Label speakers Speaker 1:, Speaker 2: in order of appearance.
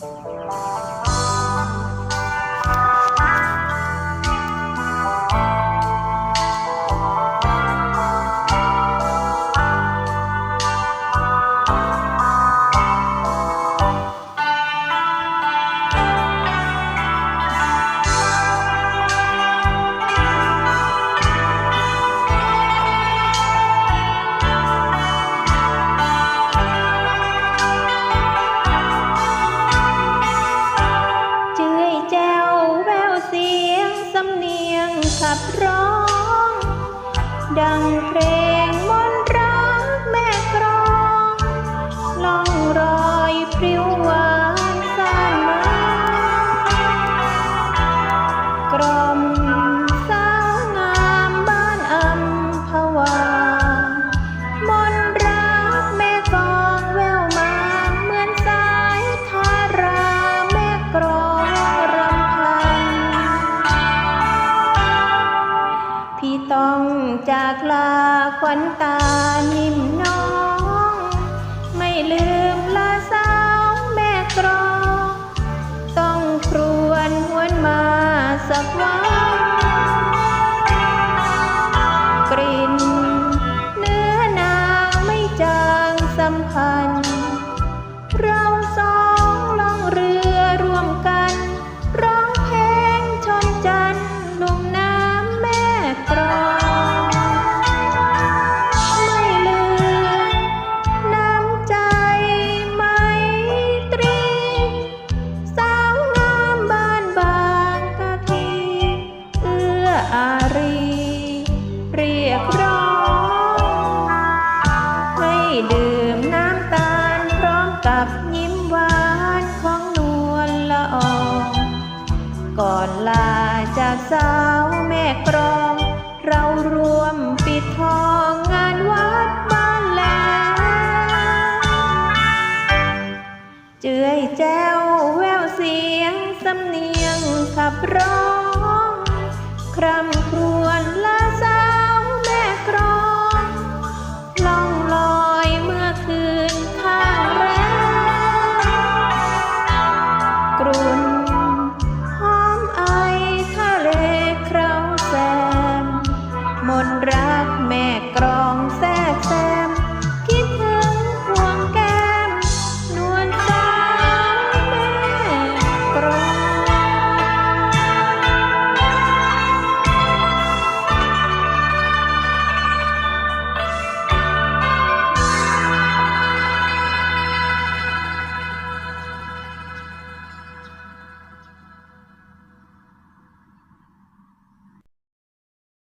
Speaker 1: จื้ ขับร้อง ดังเพลง ขวัญตานิ่มน้อง ไม่ลืมลาสาวแม่กรอง ต้องครวนหวนมาสักวันกลิ่นเนื้อนางไม่จางสัมพันธ์เรา ก่อนลาจากสาวแม่กรอง เรารวมปิดทองงานวัดบ้านแลเจือยแจ้วแววเสียงสำเนียงขับร้อง ครำครวญลาซ honra.